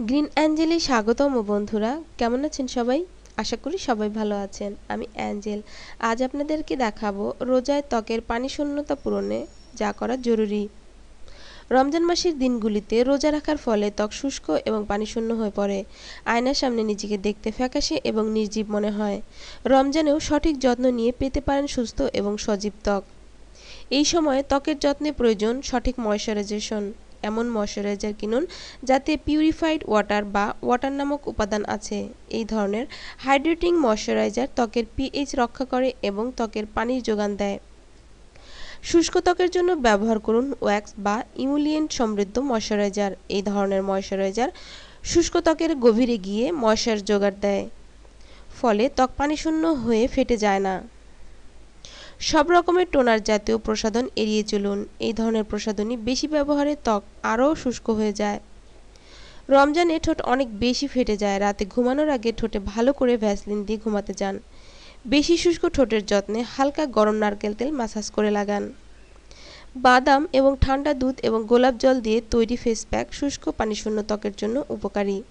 Green অ্যাঞ্জেলে স্বাগতম বন্ধুরা। কেমন আছেন সবাই? আশা করি সবাই ভালো আছেন। আমি অ্যাঞ্জেল। আজ আপনাদেরকে দেখাবো রোজায় ত্বকের পানি শূন্যতা পূরণে যা করা জরুরি। রমজান মাসের দিনগুলিতে রোজা রাখার ফলে ত্বক শুষ্ক এবং পানিশূন্য হয়ে পড়ে। আয়নার সামনে নিজেকে দেখতে ফ্যাকাশে এবং নির্জীব মনে হয়। রমজানেও সঠিক যত্ন নিয়ে পেতে পারেন সুস্থ এবং সজীব ত্বক। এই সময়ে ত্বকের যত্নে প্রয়োজন সঠিক ময়শ্চারাইজেশন। এমন ময়শ্চারাইজার কিনুন যাতে পিউরিফাইড ওয়াটার বা ওয়াটার নামক উপাদান আছে। এই ধরনের হাইড্রেটিং ময়শ্চারাইজার ত্বকের পিএইচ রক্ষা করে এবং ত্বকের পানির যোগান দেয়। শুষ্ক ত্বকের জন্য ব্যবহার করুন ওয়্যাক্স বা ইমুলিয়েন্ট সমৃদ্ধ ময়শ্চারাইজার। এই ধরনের ময়শ্চারাইজার শুষ্ক ত্বকের গভীরে গিয়ে ময়শ্চার জোগাড় দেয়। ফলে ত্বক পানিশূন্য হয়ে ফেটে যায় না। সব রকমের টোনার জাতীয় প্রসাধন এড়িয়ে চলুন। এই ধরনের প্রসাধনী বেশি ব্যবহারে ত্বক আরও শুষ্ক হয়ে যায়। রমজানে ঠোঁট অনেক বেশি ফেটে যায়। রাতে ঘুমানোর আগে ঠোঁটে ভালো করে ভ্যাসলিন দিয়ে ঘুমাতে যান। বেশি শুষ্ক ঠোঁটের যত্নে হালকা গরম নারকেল তেল মাসাজ করে লাগান। বাদাম এবং ঠান্ডা দুধ এবং গোলাপ জল দিয়ে তৈরি ফেস প্যাক শুষ্ক পানিশূন্য ত্বকের জন্য উপকারী।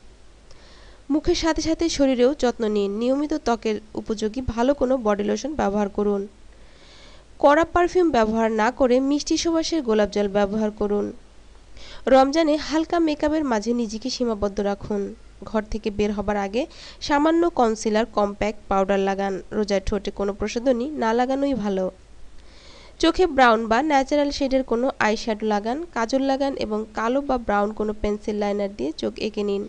মুখের সাথে সাথে শরীরেও যত্ন নিন। নিয়মিত ত্বকের উপযোগী ভালো কোনো বডি লোশন ব্যবহার করুন। কড়া পারফিউম ব্যবহার না করে মিষ্টি সুবাসের গোলাপ জল ব্যবহার করুন। রমজানে হালকা মেকআপের মাঝে নিজেকে সীমাবদ্ধ রাখুন। ঘর থেকে বের হবার আগে সামান্য কনসিলার কম্প্যাক্ট পাউডার লাগান। রোজার ঠোঁটে কোনো প্রসাধনী না লাগানোই ভালো। চোখে ব্রাউন বা ন্যাচারাল শেডের কোনো আই শ্যাডো লাগান, কাজল লাগান এবং কালো বা ব্রাউন কোনো পেন্সিল লাইনার দিয়ে চোখ এঁকে নিন।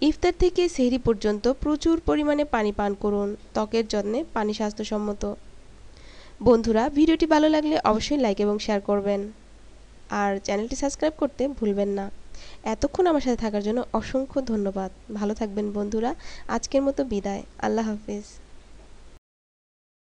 ইফতার থেকে সেহরি পর্যন্ত প্রচুর পরিমাণে পানি পান করুন। ত্বকের যত্নে পানি স্বাস্থ্যসম্মত। বন্ধুরা, ভিডিওটি ভালো লাগলে অবশ্যই লাইক এবং শেয়ার করবেন। আর চ্যানেলটি সাবস্ক্রাইব করতে ভুলবেন না। এতক্ষণ আমার সাথে থাকার জন্য অসংখ্য ধন্যবাদ। ভালো থাকবেন বন্ধুরা। আজকের মতো বিদায়। আল্লাহ হাফিজ।